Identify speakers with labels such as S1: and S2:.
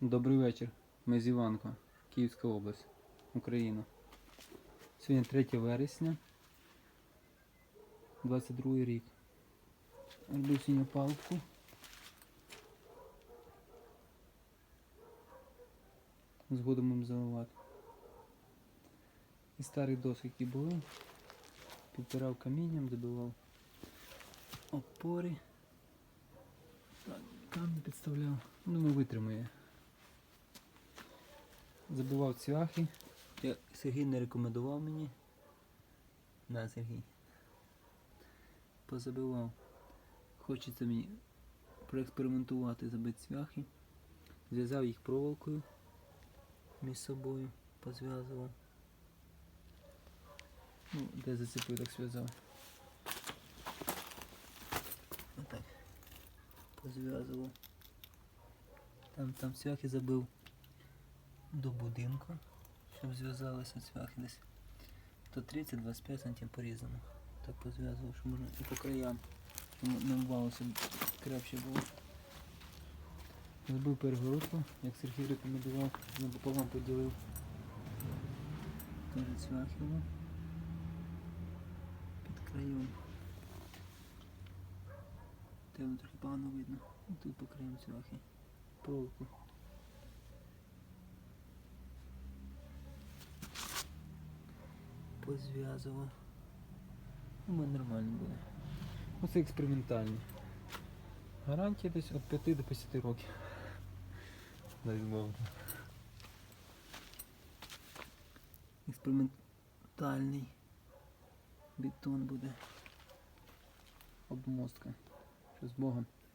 S1: Добрий вечір. Ми з Іванко, Київська область, Україна. Сьогодні 3 вересня, 22 рік. Роблю сьогодні палку. Згодом їм заливати. І старі доски, які були, підпирав камінням, забивав опори. Так, камінь підставляв. Думаю, витримає. Забивав цвяхи. Я, Сергій не рекомендував мені. На, Сергій. Позабивав. Хочеться мені проекспериментувати, забити цвяхи. Зв'язав їх проволокою між собою, позв'язував. Ну, де зацепив, так зв'язав. Отак. Позв'язував. Там, там цвяхи забив до будинку, щоб зв'язалися цвяхи десь. То 30-25 см порізано. Так позв'язував, що можна і по краям. Щоб не ввалося, крепше було. Забив перегородку, як Сергій рекомендував, напополам поділив. Теж було. Під краєм. Тебе трохи погано видно. І тут по краям цвяхи. Проволоку. Позв'язував. У мене нормально буде. Оце експериментальні. Гарантія десь від 5 до 50 років. Дай Бог. Експериментальний бетон буде. Обмостка. Що з Богом.